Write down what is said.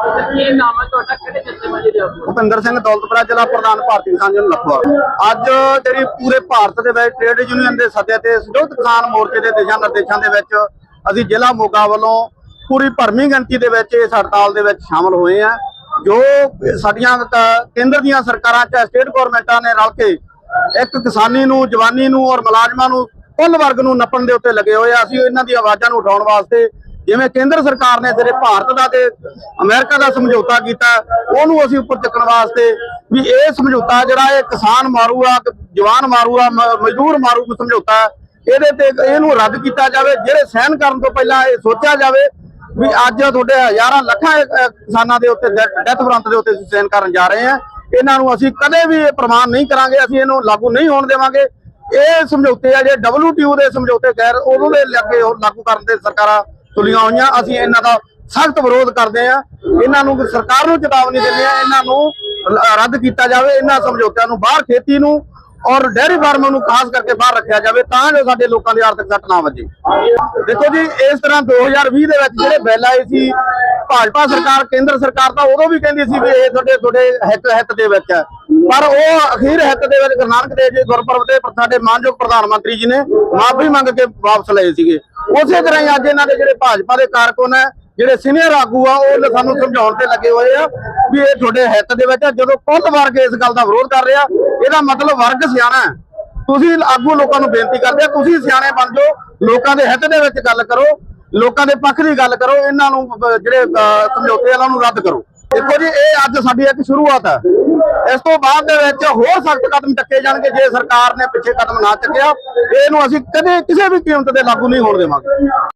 ਕੀ ਨਾਮ ਹੈ ਤੁਹਾਡਾ ਕਿਹੜੇ ਜਥੇਬੰਦੀ ਦੇ ਹੋ ਭੁਪਿੰਦਰ ਸਿੰਘ ਦੌਲਤਪੁਰਾ ਜ਼ਿਲ੍ਹਾ ਪ੍ਰਧਾਨ ਭਾਰਤੀ ਕਿਸਾਨ ਯੂਨੀਅਨ ਲਖਵਾਲ। ਅੱਜ ਜਿਹੜੀ ਪੂਰੇ ਭਾਰਤ ਦੇ ਵਿੱਚ ਟ੍ਰੇਡ ਯੂਨੀਅਨ ਦੇ ਸੱਦੇ ਤੇ ਸੰਯੁਕਤ ਕਿਸਾਨ ਮੋਰਚੇ ਦੇ ਦਿਸ਼ਾ ਨਿਰਦੇਸ਼ਾਂ ਦੇ ਵਿੱਚ ਅਸੀਂ ਜ਼ਿਲ੍ਹਾ ਮੋਗਾ ਵੱਲੋਂ ਪੂਰੀ ਭਰਮੀ ਗਿਣਤੀ ਦੇ ਵਿੱਚ ਇਸ ਹੜਤਾਲ ਦੇ ਵਿੱਚ ਸ਼ਾਮਲ ਹੋਏ ਆ ਜੋ ਸਾਡੀਆਂ ਕੇਂਦਰ ਦੀਆਂ ਸਰਕਾਰਾਂ ਚਾਹੇ ਸਟੇਟ ਗਵਰਨਮੈਂਟਾਂ ਨੇ ਰਲ ਕੇ ਇੱਕ ਕਿਸਾਨੀ ਨੂੰ, ਜਵਾਨੀ ਨੂੰ ਔਰ ਮੁਲਾਜ਼ਮਾਂ ਨੂੰ ਕੁੱਲ ਵਰਗ ਨੂੰ ਨੱਪਣ ਦੇ ਉੱਤੇ ਲੱਗੇ ਹੋਏ ਆ। ਅਸੀਂ ਇਹਨਾਂ ਦੀ ਆਵਾਜ਼ਾਂ ਨੂੰ ਉਠਾਉਣ ਵਾਸਤੇ ਜਿਵੇਂ ਕੇਂਦਰ ਸਰਕਾਰ ਨੇ ਸਿਰੇ ਭਾਰਤ ਦਾ ਤੇ ਅਮਰੀਕਾ ਦਾ ਸਮਝੌਤਾ ਕੀਤਾ, ਉਹਨੂੰ ਅਸੀਂ ਉੱਪਰ ਚੱਕਣ ਵਾਸਤੇ ਵੀ ਇਹ ਸਮਝੌਤਾ ਜਿਹੜਾ ਇਹ ਕਿਸਾਨ ਮਾਰੂ ਆ ਜਵਾਨ ਮਾਰੂ ਆ ਮਜ਼ਦੂਰ ਮਾਰੂ, ਸਮਝੌਤਾ, ਇਹਦੇ ਤੇ ਇਹਨੂੰ ਰੱਦ ਕੀਤਾ ਜਾਵੇ, ਜਿਹੜੇ ਸਹਿਨ ਕਰਨ ਤੋਂ ਪਹਿਲਾਂ ਇਹ ਸੋਚਿਆ ਜਾਵੇ ਵੀ ਅੱਜ ਤੁਹਾਡੇ ਹਜ਼ਾਰਾਂ ਲੱਖਾਂ ਕਿਸਾਨਾਂ ਦੇ ਉੱਤੇ ਡੈਥ ਫਰੰਟ ਦੇ ਉੱਤੇ ਅਸੀਂ ਸਹਿਨ ਕਰਨ ਜਾ ਰਹੇ ਹਾਂ। ਇਹਨਾਂ ਨੂੰ ਅਸੀਂ ਕਦੇ ਵੀ ਇਹ ਪ੍ਰਮਾਣ ਨਹੀਂ ਕਰਾਂਗੇ, ਅਸੀਂ ਇਹਨੂੰ ਲਾਗੂ ਨਹੀਂ ਹੋਣ ਦੇਵਾਂਗੇ। ਇਹ ਸਮਝੌਤੇ ਆ ਜੇ WTO ਦੇ ਸਮਝੌਤੇ ਗੈਰ ਉਹਨੂੰ ਦੇ ਲੱਗੇ ਲਾਗੂ ਕਰਨ ਦੇ ਸਰਕਾਰਾਂ ਤੁਲੀਆਂ ਹੋਈਆਂ, ਅਸੀਂ ਇਹਨਾਂ ਦਾ ਸਖਤ ਵਿਰੋਧ ਕਰਦੇ ਆ ਇਹਨਾਂ ਨੂੰ ਸਰਕਾਰ ਨੂੰ ਚੇਤਾਵਨੀ ਦਿੰਦੇ ਆ ਇਹਨਾਂ ਨੂੰ ਰੱਦ ਕੀਤਾ ਜਾਵੇ, ਇਹਨਾਂ ਸਮਝੌਤਿਆਂ ਨੂੰ ਬਾਹਰ ਖੇਤੀ ਨੂੰ ਔਰ ਡੇਅਰੀ ਫਾਰਮਾਂ ਨੂੰ ਖਾਸ ਕਰਕੇ ਬਾਹਰ ਰੱਖਿਆ ਜਾਵੇ ਤਾਂ ਜੋ ਸਾਡੇ ਲੋਕਾਂ ਦੀ ਆਰਥਿਕ ਸੱਟ ਨਾ ਵੱਜੇ। ਦੇਖੋ ਜੀ, ਇਸ ਤਰ੍ਹਾਂ 2020 ਦੇ ਵਿੱਚ ਜਿਹੜੇ ਬਿੱਲ ਆਏ ਸੀ, ਭਾਜਪਾ ਸਰਕਾਰ, ਕੇਂਦਰ ਸਰਕਾਰ ਤਾਂ ਉਦੋਂ ਵੀ ਕਹਿੰਦੀ ਸੀ ਵੀ ਇਹ ਤੁਹਾਡੇ ਤੁਹਾਡੇ ਹਿੱਤ ਹਿੱਤ ਦੇ ਵਿੱਚ ਹੈ। ਪਰ ਉਹ ਅਖੀਰ ਹਿੱਤ ਦੇ ਵਿੱਚ ਗੁਰੂ ਨਾਨਕ ਦੇਵ ਜੀ ਗੁਰਪੁਰਬ ਦੇ ਸਾਡੇ ਮਾਨਯੋਗ ਪ੍ਰਧਾਨ ਮੰਤਰੀ ਜੀ ਨੇ ਮਾਫੀ ਮੰਗ ਕੇ ਵਾਪਸ ਲਏ ਸੀਗੇ। ਉਸੇ ਤਰ੍ਹਾਂ ਹੀ ਅੱਜ ਇਹਨਾਂ ਦੇ ਜਿਹੜੇ ਭਾਜਪਾ ਦੇ ਕਾਰਕੁਨ ਹੈ, ਜਿਹੜੇ ਸੀਨੀਅਰ ਆਗੂ ਆ, ਉਹ ਸਾਨੂੰ ਸਮਝਾਉਣ ਤੇ ਲੱਗੇ ਹੋਏ ਆ ਵੀ ਇਹ ਤੁਹਾਡੇ ਹਿੱਤ ਦੇ ਵਿੱਚ ਜਦੋਂ ਕੁੱਲ ਵਰਗ ਇਸ ਗੱਲ ਦਾ ਵਿਰੋਧ ਕਰ ਰਿਹਾ, ਇਹਦਾ ਮਤਲਬ ਵਰਗ ਸਿਆਣਾ ਹੈ। ਤੁਸੀਂ ਆਗੂ ਲੋਕਾਂ ਨੂੰ ਬੇਨਤੀ ਕਰਦੇ ਆ, ਤੁਸੀਂ ਸਿਆਣੇ ਬਣ ਜਾਓ, ਲੋਕਾਂ ਦੇ ਹਿੱਤ ਦੇ ਵਿੱਚ ਗੱਲ ਕਰੋ, ਲੋਕਾਂ ਦੇ ਪੱਖ ਦੀ ਗੱਲ ਕਰੋ, ਇਹਨਾਂ ਨੂੰ ਜਿਹੜੇ ਸਮਝੌਤੇ ਵਾਲਾਂ ਨੂੰ ਰੱਦ ਕਰੋ। ਦੇਖੋ ਜੀ, ਇਹ ਅੱਜ ਸਾਡੀ ਇੱਕ ਸ਼ੁਰੂਆਤ ਹੈ। ਇਸ ਤੋਂ ਬਾਅਦ ਦੇ ਵਿੱਚ ਹੋਰ ਸਖਤ ਕਦਮ ਚੱਕੇ ਜਾਣਗੇ ਜੇ ਸਰਕਾਰ ਨੇ ਪਿੱਛੇ ਕਦਮ ਨਾ ਚੱਕਿਆ। ਇਹਨੂੰ ਅਸੀਂ ਕਦੇ ਕਿਸੇ ਵੀ ਕੀਮਤ ਤੇ ਲਾਗੂ ਨਹੀਂ ਹੋਣ ਦੇਵਾਂਗੇ।